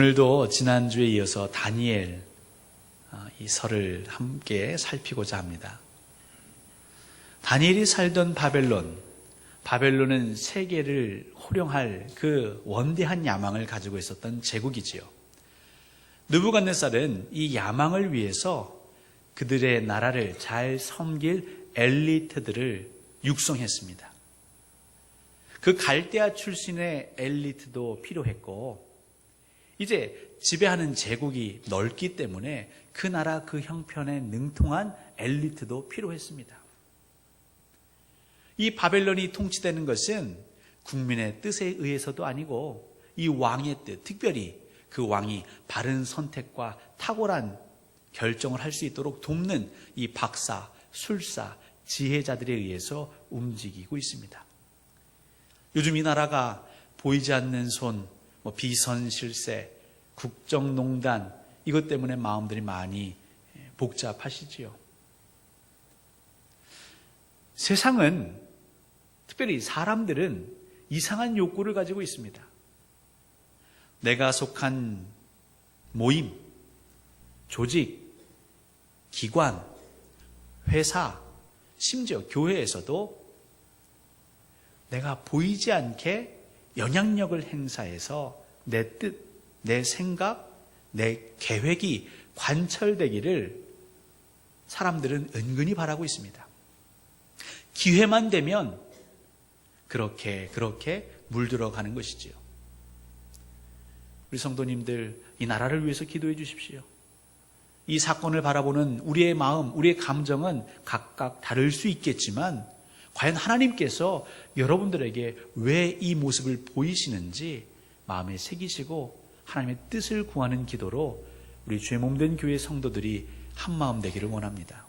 오늘도 지난주에 이어서 다니엘 아, 이 설을 함께 살피고자 합니다. 다니엘이 살던 바벨론, 바벨론은 세계를 호령할 그 원대한 야망을 가지고 있었던 제국이지요. 느부갓네살은 이 야망을 위해서 그들의 나라를 잘 섬길 엘리트들을 육성했습니다. 그 갈대아 출신의 엘리트도 필요했고, 이제 지배하는 제국이 넓기 때문에 그 나라 그 형편에 능통한 엘리트도 필요했습니다. 이 바벨론이 통치되는 것은 국민의 뜻에 의해서도 아니고 이 왕의 뜻, 특별히 그 왕이 바른 선택과 탁월한 결정을 할 수 있도록 돕는 이 박사, 술사, 지혜자들에 의해서 움직이고 있습니다. 요즘 이 나라가 보이지 않는 손, 뭐 비선실세, 국정농단 이것 때문에 마음들이 많이 복잡하시지요. 세상은 특별히 사람들은 이상한 욕구를 가지고 있습니다. 내가 속한 모임, 조직, 기관, 회사, 심지어 교회에서도 내가 보이지 않게 영향력을 행사해서 내 뜻, 내 생각, 내 계획이 관철되기를 사람들은 은근히 바라고 있습니다. 기회만 되면 그렇게 그렇게 물들어 가는 것이지요. 우리 성도님들 이 나라를 위해서 기도해 주십시오. 이 사건을 바라보는 우리의 마음, 우리의 감정은 각각 다를 수 있겠지만 과연 하나님께서 여러분들에게 왜 이 모습을 보이시는지 마음에 새기시고 하나님의 뜻을 구하는 기도로 우리 죄 몸된 교회 성도들이 한 마음 되기를 원합니다.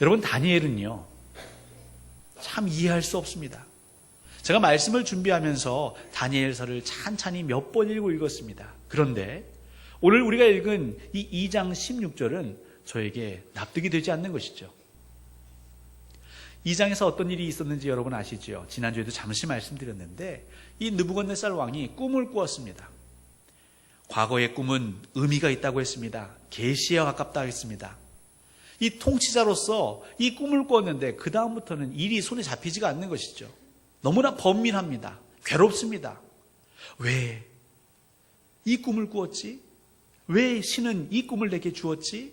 여러분 다니엘은요 참 이해할 수 없습니다. 제가 말씀을 준비하면서 다니엘서를 찬찬히 몇 번 읽고 읽었습니다. 그런데 오늘 우리가 읽은 이 2장 16절은 저에게 납득이 되지 않는 것이죠. 2장에서 어떤 일이 있었는지 여러분 아시죠? 지난주에도 잠시 말씀드렸는데 이 느부갓네살 왕이 꿈을 꾸었습니다. 과거의 꿈은 의미가 있다고 했습니다. 계시에 가깝다 했습니다. 이 통치자로서 이 꿈을 꾸었는데 그 다음부터는 일이 손에 잡히지가 않는 것이죠. 너무나 번민합니다. 괴롭습니다. 왜 이 꿈을 꾸었지? 왜 신은 이 꿈을 내게 주었지?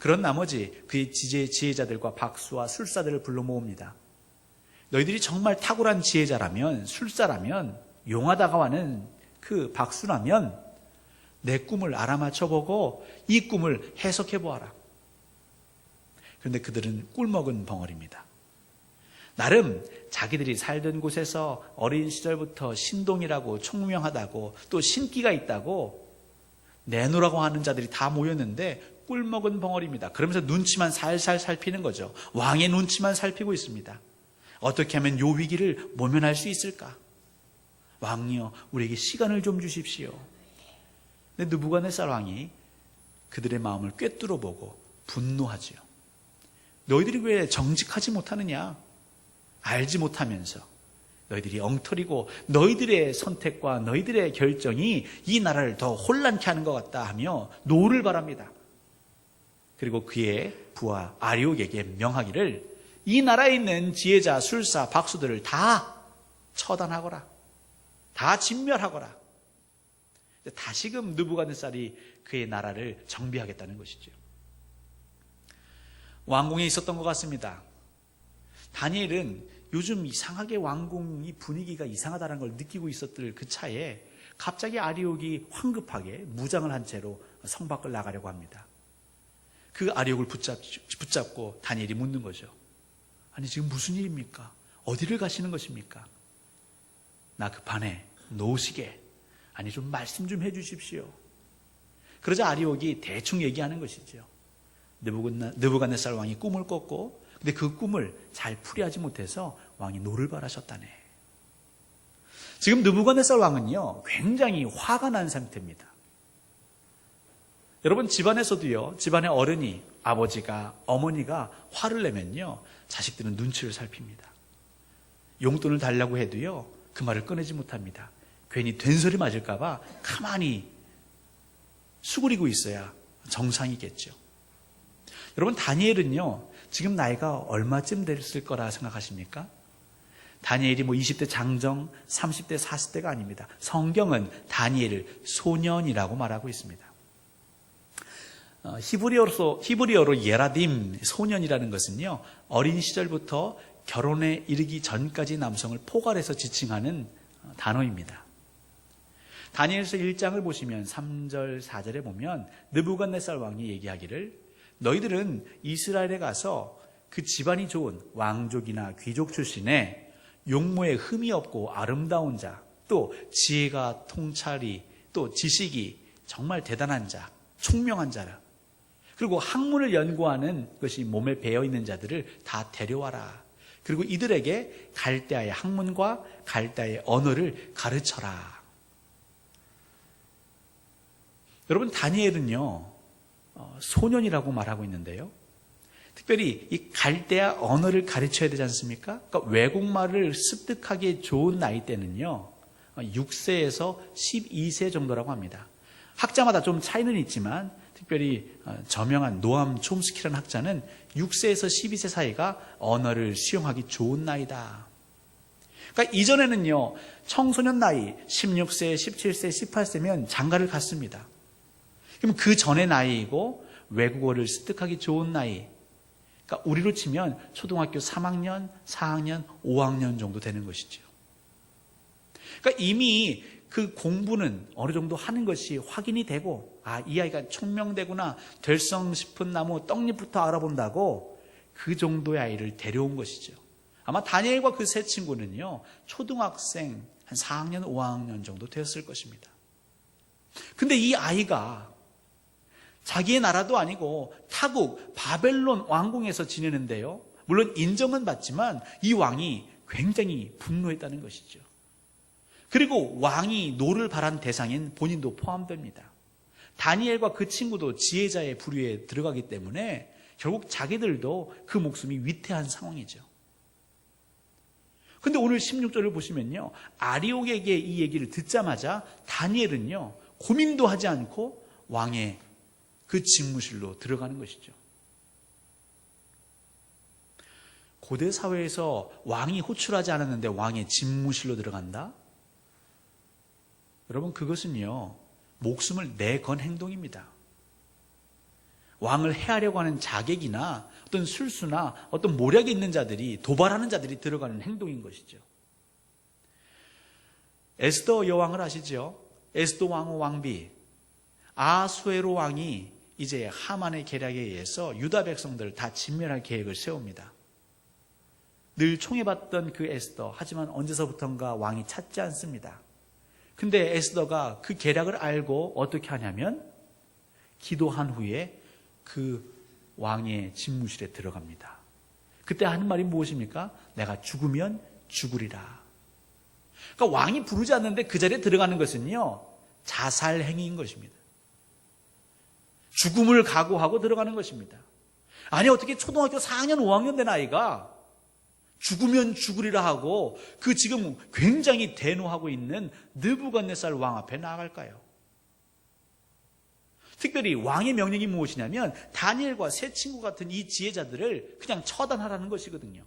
그런 나머지 그의 지혜, 지혜자들과 박수와 술사들을 불러 모읍니다. 너희들이 정말 탁월한 지혜자라면, 술사라면, 용하다가 하는 그 박수라면, 내 꿈을 알아맞혀보고 이 꿈을 해석해보아라. 그런데 그들은 꿀먹은 벙어리입니다. 나름 자기들이 살던 곳에서 어린 시절부터 신동이라고 총명하다고 또 신기가 있다고 내놓으라고 하는 자들이 다 모였는데 꿀먹은 벙어리입니다. 그러면서 눈치만 살살 살피는 거죠. 왕의 눈치만 살피고 있습니다. 어떻게 하면 요 위기를 모면할 수 있을까? 왕이여, 우리에게 시간을 좀 주십시오. 근데 느부갓네살 왕이 그들의 마음을 꿰뚫어 보고 분노하지요. 너희들이 왜 정직하지 못하느냐? 알지 못하면서 너희들이 엉터리고 너희들의 선택과 너희들의 결정이 이 나라를 더 혼란케 하는 것 같다 하며 노를 바랍니다. 그리고 그의 부하 아리옥에게 명하기를 이 나라에 있는 지혜자, 술사, 박수들을 다 처단하거라. 다 진멸하거라. 다시금 느부갓네살이 그의 나라를 정비하겠다는 것이죠. 왕궁에 있었던 것 같습니다. 다니엘은 요즘 이상하게 왕궁이 분위기가 이상하다는 걸 느끼고 있었을 그 차에 갑자기 아리옥이 황급하게 무장을 한 채로 성 밖을 나가려고 합니다. 그 아리옥을 붙잡, 붙잡 고 다니엘이 묻는 거죠. 아니 지금 무슨 일입니까? 어디를 가시는 것입니까? 나 급하네. 노시게. 아니 좀 말씀 좀 해주십시오. 그러자 아리옥이 대충 얘기하는 것이죠. 느부갓네살 왕이 꿈을 꿨고 근데 그 꿈을 잘 풀이하지 못해서 왕이 노를 바라셨다네. 지금 느부갓네살 왕은요 굉장히 화가 난 상태입니다. 여러분 집안에서도요 집안의 어른이 아버지가 어머니가 화를 내면요 자식들은 눈치를 살핍니다. 용돈을 달라고 해도요 그 말을 꺼내지 못합니다. 괜히 된소리 맞을까 봐 가만히 수그리고 있어야 정상이겠죠. 여러분, 다니엘은요, 지금 나이가 얼마쯤 됐을 거라 생각하십니까? 다니엘이 뭐 20대 장정, 30대, 40대가 아닙니다. 성경은 다니엘을 소년이라고 말하고 있습니다. 어, 히브리어로, 히브리어로 예라딤, 소년이라는 것은요, 어린 시절부터 결혼에 이르기 전까지 남성을 포괄해서 지칭하는 어, 단어입니다. 다니엘서 1장을 보시면 3절, 4절에 보면 느부갓네살 왕이 얘기하기를 너희들은 이스라엘에 가서 그 집안이 좋은 왕족이나 귀족 출신의 용모에 흠이 없고 아름다운 자, 또 지혜가 통찰이, 또 지식이 정말 대단한 자, 총명한 자라. 그리고 학문을 연구하는 것이 몸에 배어 있는 자들을 다 데려와라. 그리고 이들에게 갈대아의 학문과 갈대아의 언어를 가르쳐라. 여러분 다니엘은요 어, 소년이라고 말하고 있는데요. 특별히 이 갈대아 언어를 가르쳐야 되지 않습니까? 그러니까 외국말을 습득하기에 좋은 나이 때는요 6세에서 12세 정도라고 합니다. 학자마다 좀 차이는 있지만 특별히 어, 저명한 노암 촘스키라는 학자는 6세에서 12세 사이가 언어를 수용하기 좋은 나이다. 그러니까 이전에는요 청소년 나이 16세, 17세, 18세면 장가를 갔습니다. 그럼 그 전의 나이이고 외국어를 습득하기 좋은 나이. 그러니까 우리로 치면 초등학교 3학년, 4학년, 5학년 정도 되는 것이죠. 그러니까 이미 그 공부는 어느 정도 하는 것이 확인이 되고 아, 이 아이가 총명되구나. 될성 싶은 나무 떡잎부터 알아본다고 그 정도의 아이를 데려온 것이죠. 아마 다니엘과 그 세 친구는요. 초등학생 한 4학년, 5학년 정도 되었을 것입니다. 근데 이 아이가 자기의 나라도 아니고 타국 바벨론 왕궁에서 지내는데요. 물론 인정은 받지만 이 왕이 굉장히 분노했다는 것이죠. 그리고 왕이 노를 바란 대상인 본인도 포함됩니다. 다니엘과 그 친구도 지혜자의 부류에 들어가기 때문에 결국 자기들도 그 목숨이 위태한 상황이죠. 근데 오늘 16절을 보시면요. 아리옥에게 이 얘기를 듣자마자 다니엘은요. 고민도 하지 않고 왕의 그 집무실로 들어가는 것이죠. 고대 사회에서 왕이 호출하지 않았는데 왕의 집무실로 들어간다? 여러분, 그것은요, 목숨을 내건 행동입니다. 왕을 해하려고 하는 자객이나 어떤 술수나 어떤 모략이 있는 자들이 도발하는 자들이 들어가는 행동인 것이죠. 에스더 여왕을 아시죠? 에스더 왕후 왕비 아수에로 왕이 이제 하만의 계략에 의해서 유다 백성들을 다 진멸할 계획을 세웁니다. 늘 총애받던 그 에스더, 하지만 언제서부턴가 왕이 찾지 않습니다. 근데 에스더가 그 계략을 알고 어떻게 하냐면 기도한 후에 그 왕의 집무실에 들어갑니다. 그때 하는 말이 무엇입니까? 내가 죽으면 죽으리라. 그러니까 왕이 부르지 않는데 그 자리에 들어가는 것은요, 자살 행위인 것입니다. 죽음을 각오하고 들어가는 것입니다. 아니, 어떻게 초등학교 4학년, 5학년 된 아이가 죽으면 죽으리라 하고 그 지금 굉장히 대노하고 있는 느부갓네살 왕 앞에 나아갈까요? 특별히 왕의 명령이 무엇이냐면 다니엘과 세 친구 같은 이 지혜자들을 그냥 처단하라는 것이거든요.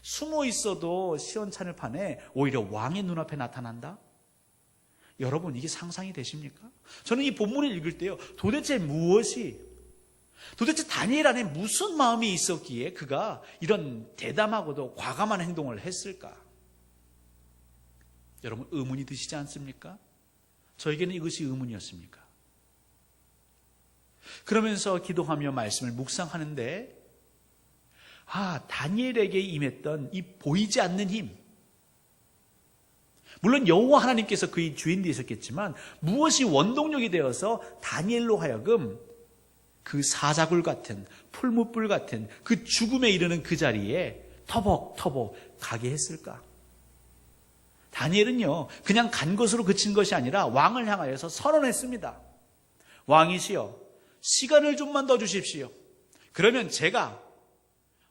숨어 있어도 시원찮을 판에 오히려 왕의 눈앞에 나타난다? 여러분 이게 상상이 되십니까? 저는 이 본문을 읽을 때요. 도대체 무엇이 도대체 다니엘 안에 무슨 마음이 있었기에 그가 이런 대담하고도 과감한 행동을 했을까? 여러분 의문이 드시지 않습니까? 저에게는 이것이 의문이었습니까? 그러면서 기도하며 말씀을 묵상하는데 아, 다니엘에게 임했던 이 보이지 않는 힘, 물론 여호와 하나님께서 그의 주인 되셨겠지만 무엇이 원동력이 되어서 다니엘로 하여금 그 사자굴 같은 풀무불 같은 그 죽음에 이르는 그 자리에 터벅터벅 가게 했을까? 다니엘은요, 그냥 간 것으로 그친 것이 아니라 왕을 향하여서 선언했습니다. 왕이시여, 시간을 좀만 더 주십시오. 그러면 제가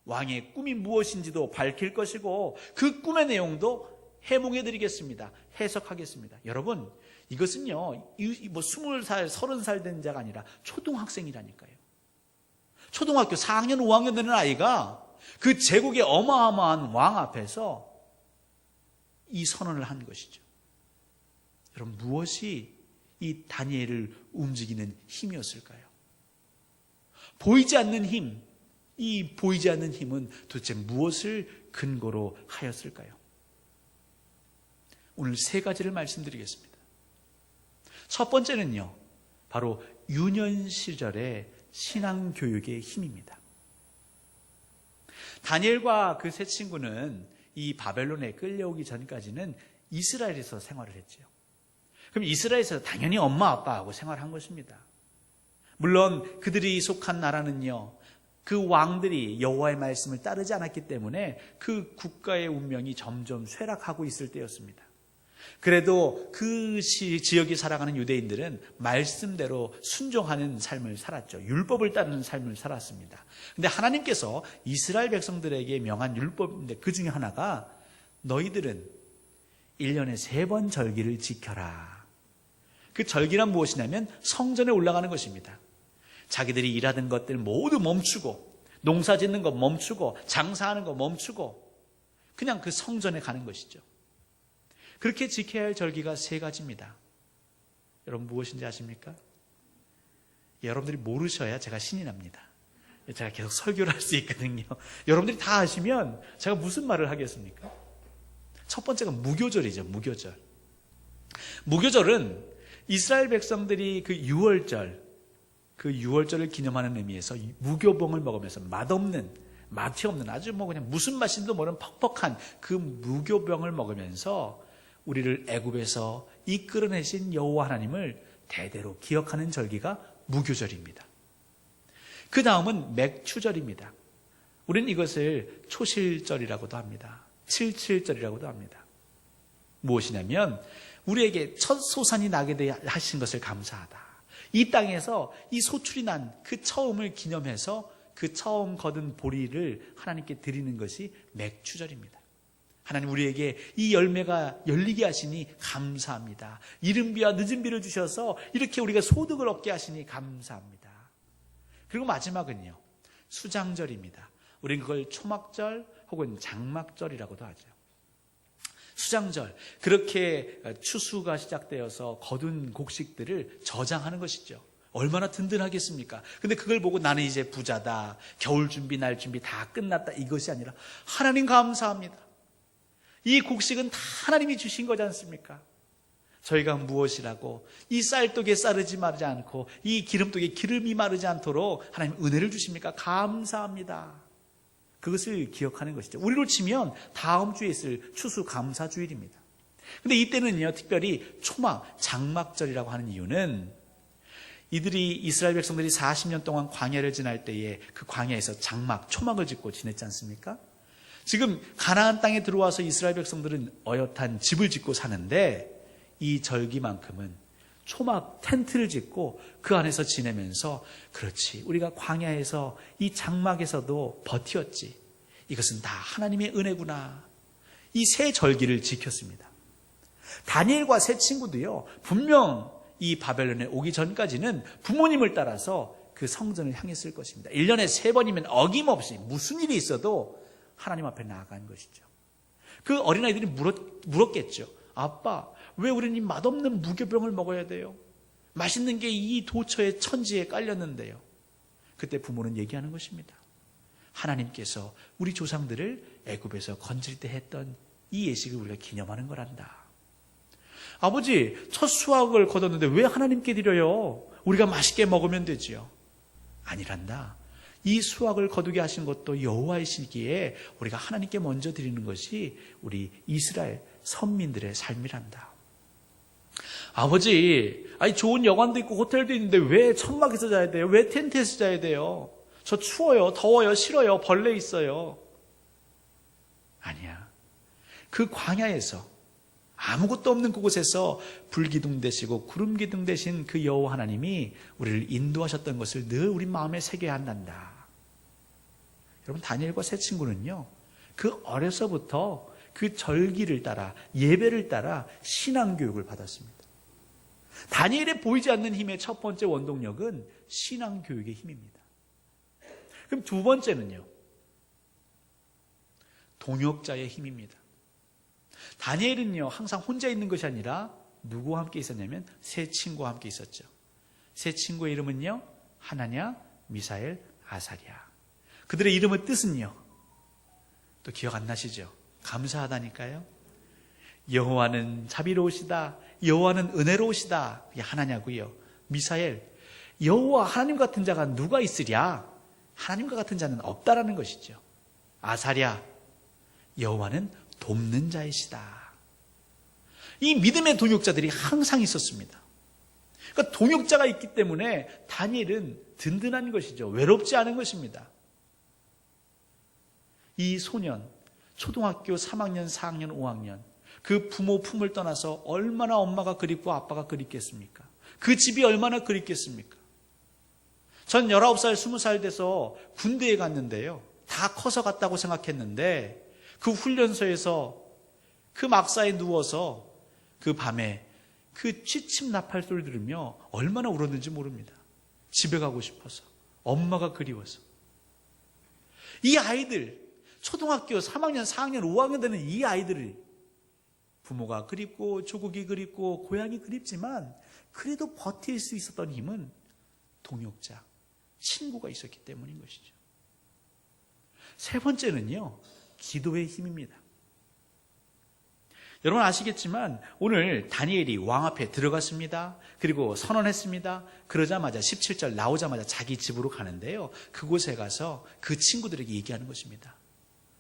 왕의 꿈이 무엇인지도 밝힐 것이고 그 꿈의 내용도 해몽해 드리겠습니다. 해석하겠습니다. 여러분, 이것은요, 이- 뭐 20살, 30살 된 자가 아니라 초등학생이라니까요. 초등학교 4학년, 5학년 되는 아이가 그 제국의 어마어마한 왕 앞에서 이 선언을 한 것이죠. 여러분, 무엇이 이 다니엘을 움직이는 힘이었을까요? 보이지 않는 힘, 이 보이지 않는 힘은 도대체 무엇을 근거로 하였을까요? 오늘 세 가지를 말씀드리겠습니다. 첫 번째는요, 바로 유년 시절의 신앙 교육의 힘입니다. 다니엘과 그 세 친구는 이 바벨론에 끌려오기 전까지는 이스라엘에서 생활을 했지요. 그럼 이스라엘에서 당연히 엄마 아빠하고 생활한 것입니다. 물론 그들이 속한 나라는요. 그 왕들이 여호와의 말씀을 따르지 않았기 때문에 그 국가의 운명이 점점 쇠락하고 있을 때였습니다. 그래도 그 시- 지역에 살아가는 유대인들은 말씀대로 순종하는 삶을 살았죠. 율법을 따르는 삶을 살았습니다. 근데 하나님께서 이스라엘 백성들에게 명한 율법인데 그 중에 하나가 너희들은 1년에 세 번 절기를 지켜라. 그 절기란 무엇이냐면 성전에 올라가는 것입니다. 자기들이 일하던 것들 모두 멈추고 농사 짓는 거 멈추고 장사하는 거 멈추고 그냥 그 성전에 가는 것이죠. 그렇게 지켜야 할 절기가 세 가지입니다. 여러분 무엇인지 아십니까? 여러분들이 모르셔야 제가 신이 납니다. 제가 계속 설교를 할 수 있거든요. 여러분들이 다 아시면 제가 무슨 말을 하겠습니까? 첫 번째가 무교절이죠. 무교절. 무교절은 이스라엘 백성들이 그 6월절, 그 6월절을 기념하는 의미에서 무교봉을 먹으면서 맛없는, 맛이 없는 아주 뭐 그냥 무슨 맛인도 모르는 퍽퍽한 그 무교병을 먹으면서 우리를 애굽에서 이끌어내신 여호와 하나님을 대대로 기억하는 절기가 무교절입니다. 그 다음은 맥추절입니다. 우리는 이것을 초실절이라고도 합니다. 칠칠절이라고도 합니다. 무엇이냐면 우리에게 첫 소산이 나게 되 하신 것을 감사하다. 이 땅에서 이 소출이 난 그 처음을 기념해서 그 처음 거둔 보리를 하나님께 드리는 것이 맥추절입니다. 하나님 우리에게 이 열매가 열리게 하시니 감사합니다. 이른 비와 늦은 비를 주셔서 이렇게 우리가 소득을 얻게 하시니 감사합니다. 그리고 마지막은요. 수장절입니다. 우리는 그걸 초막절 혹은 장막절이라고도 하죠. 수장절 그렇게 추수가 시작되어서 거둔 곡식들을 저장하는 것이죠. 얼마나 든든하겠습니까? 근데 그걸 보고 나는 이제 부자다. 겨울 준비, 날 준비 다 끝났다. 이것이 아니라 하나님 감사합니다. 이 곡식은 다 하나님이 주신 거지 않습니까? 저희가 무엇이라고 이 쌀떡에 쌀르지 마르지 않고 이 기름떡에 기름이 마르지 않도록 하나님 은혜를 주십니까? 감사합니다. 그것을 기억하는 것이죠. 우리로 치면 다음 주에 있을 추수 감사 주일입니다. 근데 이때는요, 특별히 초막, 장막절이라고 하는 이유는 이들이 이스라엘 백성들이 40년 동안 광야를 지날 때에 그 광야에서 장막, 초막을 짓고 지냈지 않습니까? 지금 가나안 땅에 들어와서 이스라엘 백성들은 어엿한 집을 짓고 사는데 이 절기만큼은 초막 텐트를 짓고 그 안에서 지내면서 그렇지 우리가 광야에서 이 장막에서도 버티었지 이것은 다 하나님의 은혜구나 이 새 절기를 지켰습니다. 다니엘과 세 친구도요 분명 이 바벨론에 오기 전까지는 부모님을 따라서 그 성전을 향했을 것입니다. 1년에 세 번이면 어김없이 무슨 일이 있어도 하나님 앞에 나아간 것이죠. 그 어린아이들이 물었, 물었겠죠. 아빠, 왜 우리는 이 맛없는 무교병을 먹어야 돼요? 맛있는 게 이 도처의 천지에 깔렸는데요. 그때 부모는 얘기하는 것입니다. 하나님께서 우리 조상들을 애굽에서 건질 때 했던 이 예식을 우리가 기념하는 거란다. 아버지, 첫 수확을 거뒀는데 왜 하나님께 드려요? 우리가 맛있게 먹으면 되지요. 아니란다. 이 수확을 거두게 하신 것도 여호와이시기에 우리가 하나님께 먼저 드리는 것이 우리 이스라엘 선민들의 삶이란다. 아버지, 아니 좋은 여관도 있고 호텔도 있는데 왜 천막에서 자야 돼요? 왜 텐트에서 자야 돼요? 저 추워요, 더워요, 싫어요, 벌레 있어요. 아니야. 그 광야에서 아무것도 없는 그곳에서 불기둥 되시고 구름 기둥 되신 그 여호와 하나님이 우리를 인도하셨던 것을 늘 우리 마음에 새겨야 한단다. 여러분 다니엘과 세 친구는요. 그 어려서부터 그 절기를 따라 예배를 따라 신앙 교육을 받았습니다. 다니엘의 보이지 않는 힘의 첫 번째 원동력은 신앙 교육의 힘입니다. 그럼 두 번째는요. 동역자의 힘입니다. 다니엘은요, 항상 혼자 있는 것이 아니라 누구와 함께 있었냐면 세 친구와 함께 있었죠. 세 친구의 이름은요, 하나냐, 미사엘, 아사리아. 그들의 이름의 뜻은요, 또 기억 안 나시죠? 감사하다니까요. 여호와는 자비로우시다. 여호와는 은혜로우시다. 이게 하나냐고요. 미사엘, 여호와 하나님 같은 자가 누가 있으랴? 하나님과 같은 자는 없다라는 것이죠. 아사랴, 여호와는 돕는 자이시다. 이 믿음의 동역자들이 항상 있었습니다. 그러니까 동역자가 있기 때문에 다니엘은 든든한 것이죠. 외롭지 않은 것입니다. 이 소년, 초등학교 3학년, 4학년, 5학년, 그 부모 품을 떠나서 얼마나 엄마가 그립고 아빠가 그립겠습니까? 그 집이 얼마나 그립겠습니까? 전 19살, 20살 돼서 군대에 갔는데요. 다 커서 갔다고 생각했는데 그 훈련소에서 그 막사에 누워서 그 밤에 그 취침 나팔 소리 들으며 얼마나 울었는지 모릅니다. 집에 가고 싶어서. 엄마가 그리워서. 이 아이들, 초등학교 3학년, 4학년, 5학년 되는 이 아이들을 부모가 그립고 조국이 그립고 고향이 그립지만 그래도 버틸 수 있었던 힘은 동역자, 친구가 있었기 때문인 것이죠. 세 번째는요, 기도의 힘입니다. 여러분 아시겠지만 오늘 다니엘이 왕 앞에 들어갔습니다. 그리고 선언했습니다. 그러자마자 17절 나오자마자 자기 집으로 가는데요. 그곳에 가서 그 친구들에게 얘기하는 것입니다.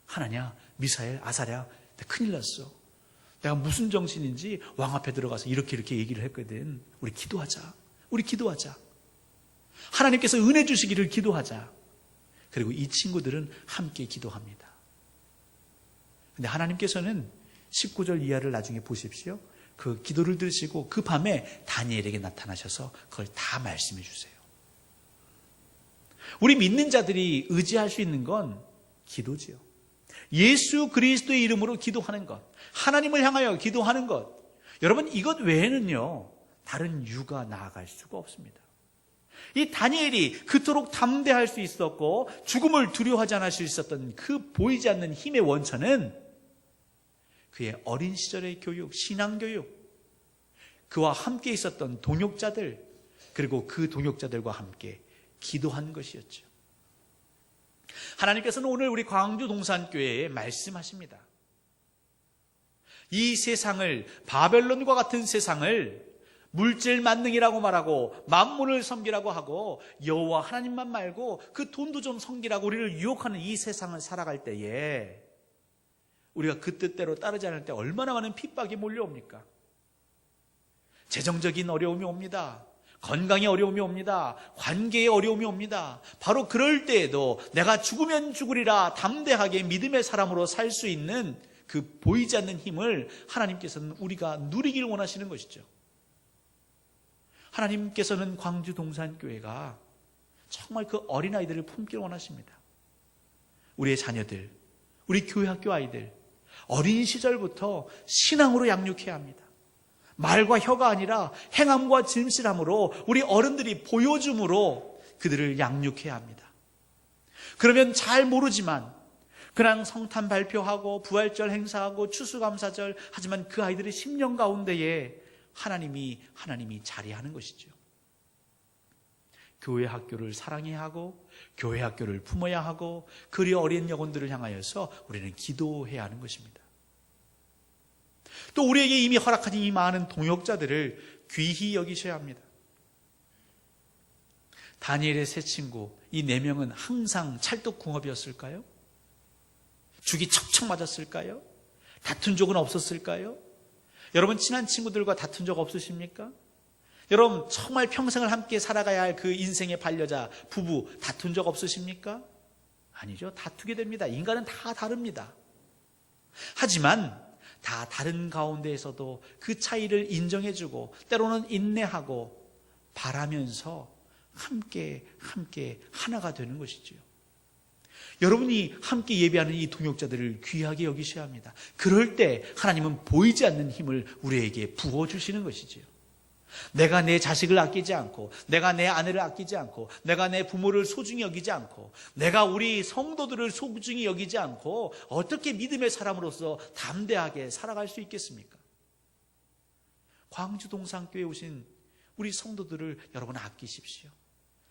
하나냐, 미사엘, 아사랴, 큰일 났어. 내가 무슨 정신인지 왕 앞에 들어가서 이렇게 이렇게 얘기를 했거든. 우리 기도하자. 우리 기도하자. 하나님께서 은혜 주시기를 기도하자. 그리고 이 친구들은 함께 기도합니다. 근데 하나님께서는 19절 이하를 나중에 보십시오. 그 기도를 들으시고 그 밤에 다니엘에게 나타나셔서 그걸 다 말씀해 주세요. 우리 믿는 자들이 의지할 수 있는 건 기도지요. 예수 그리스도의 이름으로 기도하는 것. 하나님을 향하여 기도하는 것. 여러분, 이것 외에는요, 다른 유가 나아갈 수가 없습니다. 이 다니엘이 그토록 담대할 수 있었고, 죽음을 두려워하지 않을 수 있었던 그 보이지 않는 힘의 원천은 그의 어린 시절의 교육, 신앙교육, 그와 함께 있었던 동역자들, 그리고 그 동역자들과 함께 기도한 것이었죠. 하나님께서는 오늘 우리 광주 동산교회에 말씀하십니다. 이 세상을 바벨론과 같은 세상을 물질 만능이라고 말하고 만물을 섬기라고 하고 여호와 하나님만 말고 그 돈도 좀 섬기라고 우리를 유혹하는 이 세상을 살아갈 때에 우리가 그 뜻대로 따르지 않을 때 얼마나 많은 핍박이 몰려옵니까? 재정적인 어려움이 옵니다. 건강에 어려움이 옵니다. 관계에 어려움이 옵니다. 바로 그럴 때에도 내가 죽으면 죽으리라 담대하게 믿음의 사람으로 살 수 있는 그 보이지 않는 힘을 하나님께서는 우리가 누리길 원하시는 것이죠. 하나님께서는 광주 동산교회가 정말 그 어린아이들을 품길 원하십니다. 우리의 자녀들, 우리 교회 학교 아이들, 어린 시절부터 신앙으로 양육해야 합니다. 말과 혀가 아니라 행함과 진실함으로 우리 어른들이 보여줌으로 그들을 양육해야 합니다. 그러면 잘 모르지만 그냥 성탄 발표하고 부활절 행사하고 추수감사절 하지만 그 아이들의 심령 가운데에 하나님이 하나님이 자리하는 것이죠. 교회 학교를 사랑해야 하고 교회 학교를 품어야 하고 그리 어린 영혼들을 향하여서 우리는 기도해야 하는 것입니다. 또 우리에게 이미 허락하신 이 많은 동역자들을 귀히 여기셔야 합니다. 다니엘의 세 친구 이 네 명은 항상 찰떡궁합이었을까요? 죽이 척척 맞았을까요? 다툰 적은 없었을까요? 여러분 친한 친구들과 다툰 적 없으십니까? 여러분 정말 평생을 함께 살아가야 할 그 인생의 반려자 부부 다툰 적 없으십니까? 아니죠. 다투게 됩니다. 인간은 다 다릅니다. 하지만 다 다른 가운데에서도 그 차이를 인정해주고 때로는 인내하고 바라면서 함께 함께 하나가 되는 것이지요. 여러분이 함께 예배하는 이 동역자들을 귀하게 여기셔야 합니다. 그럴 때 하나님은 보이지 않는 힘을 우리에게 부어 주시는 것이지요. 내가 내 자식을 아끼지 않고, 내가 내 아내를 아끼지 않고, 내가 내 부모를 소중히 여기지 않고, 내가 우리 성도들을 소중히 여기지 않고, 어떻게 믿음의 사람으로서 담대하게 살아갈 수 있겠습니까? 광주 동산교회 오신 우리 성도들을 여러분 아끼십시오.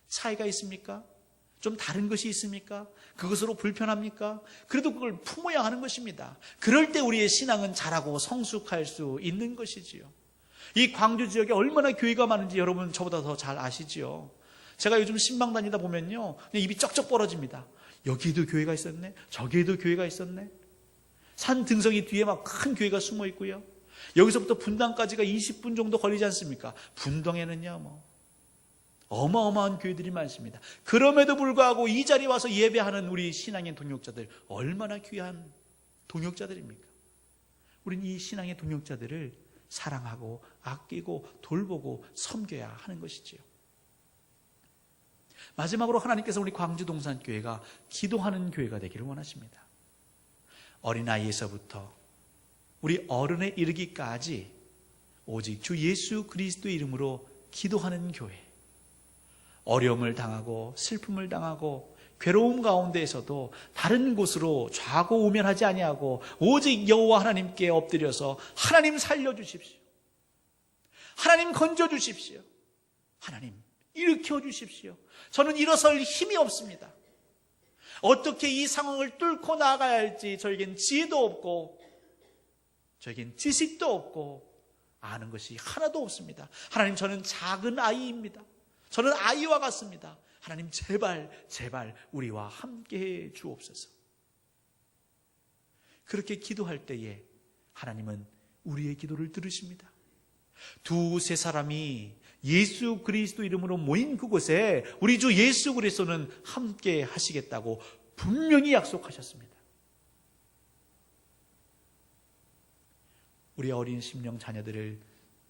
차이가 있습니까? 좀 다른 것이 있습니까? 그것으로 불편합니까? 그래도 그걸 품어야 하는 것입니다. 그럴 때 우리의 신앙은 자라고 성숙할 수 있는 것이지요. 이 광주 지역에 얼마나 교회가 많은지 여러분 저보다 더 잘 아시지요. 제가 요즘 신방 다니다 보면요. 입이 쩍쩍 벌어집니다. 여기에도 교회가 있었네. 저기에도 교회가 있었네. 산 등성이 뒤에 막 큰 교회가 숨어 있고요. 여기서부터 분당까지가 20분 정도 걸리지 않습니까? 분당에는요, 뭐. 어마어마한 교회들이 많습니다. 그럼에도 불구하고 이 자리에 와서 예배하는 우리 신앙의 동역자들, 얼마나 귀한 동역자들입니까? 우리는 이 신앙의 동역자들을 사랑하고 아끼고 돌보고 섬겨야 하는 것이지요. 마지막으로 하나님께서 우리 광주 동산 교회가 기도하는 교회가 되기를 원하십니다. 어린아이에서부터 우리 어른에 이르기까지 오직 주 예수 그리스도 이름으로 기도하는 교회. 어려움을 당하고 슬픔을 당하고 괴로움 가운데에서도 다른 곳으로 좌고 우면하지 아니하고 오직 여호와 하나님께 엎드려서 하나님 살려 주십시오. 하나님 건져 주십시오. 하나님 일으켜 주십시오. 저는 일어설 힘이 없습니다. 어떻게 이 상황을 뚫고 나가야 할지 저에겐 지혜도 없고 저에겐 지식도 없고 아는 것이 하나도 없습니다. 하나님 저는 작은 아이입니다. 저는 아이와 같습니다. 하나님 제발 제발 우리와 함께 해 주옵소서. 그렇게 기도할 때에 하나님은 우리의 기도를 들으십니다. 두세 사람이 예수 그리스도 이름으로 모인 그곳에 우리 주 예수 그리스도는 함께 하시겠다고 분명히 약속하셨습니다. 우리 어린 심령 자녀들을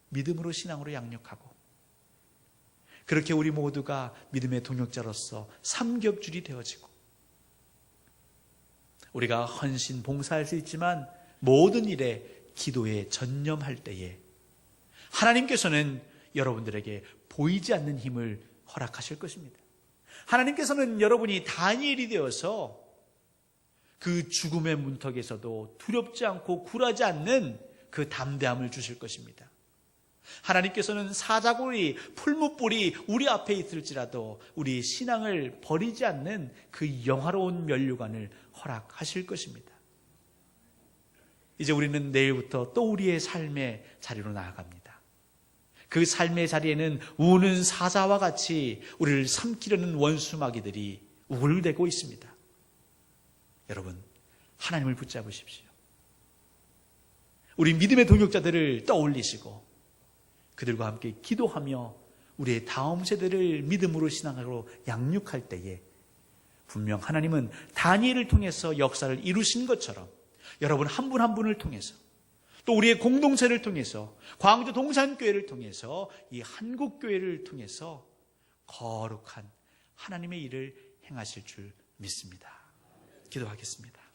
믿음으로 신앙으로 양육하고 그렇게 우리 모두가 믿음의 동역자로서 삼겹줄이 되어지고 우리가 헌신 봉사할 수 있지만 모든 일에 기도에 전념할 때에 하나님께서는 여러분들에게 보이지 않는 힘을 허락하실 것입니다. 하나님께서는 여러분이 다니엘이 되어서 그 죽음의 문턱에서도 두렵지 않고 굴하지 않는 그 담대함을 주실 것입니다. 하나님께서는 사자고리, 풀무불이 우리 앞에 있을지라도 우리 신앙을 버리지 않는 그 영화로운 면류관을 허락하실 것입니다. 이제 우리는 내일부터 또 우리의 삶의 자리로 나아갑니다. 그 삶의 자리에는 우는 사자와 같이 우리를 삼키려는 원수마귀들이 우글대고 있습니다. 여러분, 하나님을 붙잡으십시오. 우리 믿음의 동역자들을 떠올리시고 그들과 함께 기도하며 우리의 다음 세대를 믿음으로 신앙으로 양육할 때에 분명 하나님은 다니엘을 통해서 역사를 이루신 것처럼 여러분 한분한 분을 통해서 또 우리의 공동체를 통해서 광주 동산교회를 통해서 이 한국교회를 통해서 거룩한 하나님의 일을 행하실 줄 믿습니다. 기도하겠습니다.